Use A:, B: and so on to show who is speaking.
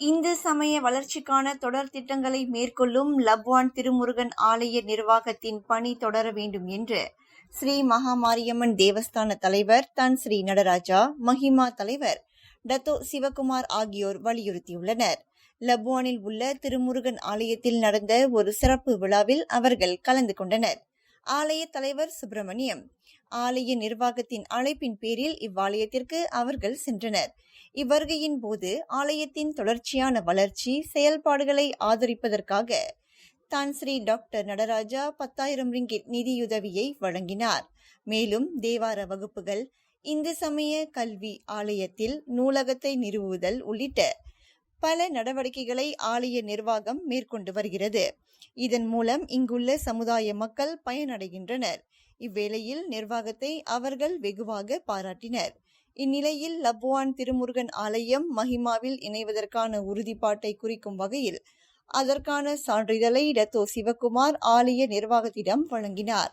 A: இந்து சமய வளர்ச்சிக்கான தொடர் திட்டங்களை மேற்கொள்ளும் லப்வான் திருமுருகன் ஆலய நிர்வாகத்தின் பணி தொடர வேண்டும் என்று ஸ்ரீ மகாமாரியம்மன் தேவஸ்தான தலைவர் தன் ஸ்ரீ நடராஜா மஹிமா தலைவர் டத்தோ சிவகுமார் ஆகியோர் வலியுறுத்தியுள்ளனர். லப்வானில் உள்ள திருமுருகன் ஆலயத்தில் நடந்த ஒரு சிறப்பு விழாவில் அவர்கள் கலந்து கொண்டனர். ஆலய தலைவர் சுப்பிரமணியம். ஆலய நிர்வாகத்தின் அழைப்பின் பேரில் இவ்வாலயத்திற்கு அவர்கள் சென்றனர். இவ்வருகையின் போது ஆலயத்தின் தொடர்ச்சியான வளர்ச்சி செயல்பாடுகளை ஆதரிப்பதற்காக தான் ஸ்ரீ டாக்டர் நடராஜா பத்தாயிரம் ரிங்கிட் நிதியுதவியை வழங்கினார். மேலும் தேவார வகுப்புகள் இந்து சமய கல்வி ஆலயத்தில் நூலகத்தை நிறுவுதல் உள்ளிட்ட பல நடவடிக்கைகளை ஆலய நிர்வாகம் மேற்கொண்டு வருகிறது. இதன் மூலம் இங்குள்ள சமுதாய மக்கள் பயனடைகின்றனர். இவ்வேளையில் நிர்வாகத்தை அவர்கள் வெகுவாக பாராட்டினர். இந்நிலையில் லப்வான் திருமுருகன் ஆலயம் மஹிமாவில் இணைவதற்கான உறுதிப்பாட்டை குறிக்கும் வகையில் அதற்கான சான்றிதழை டத்தோ சிவகுமார் ஆலய நிர்வாகத்திடம் வழங்கினார்.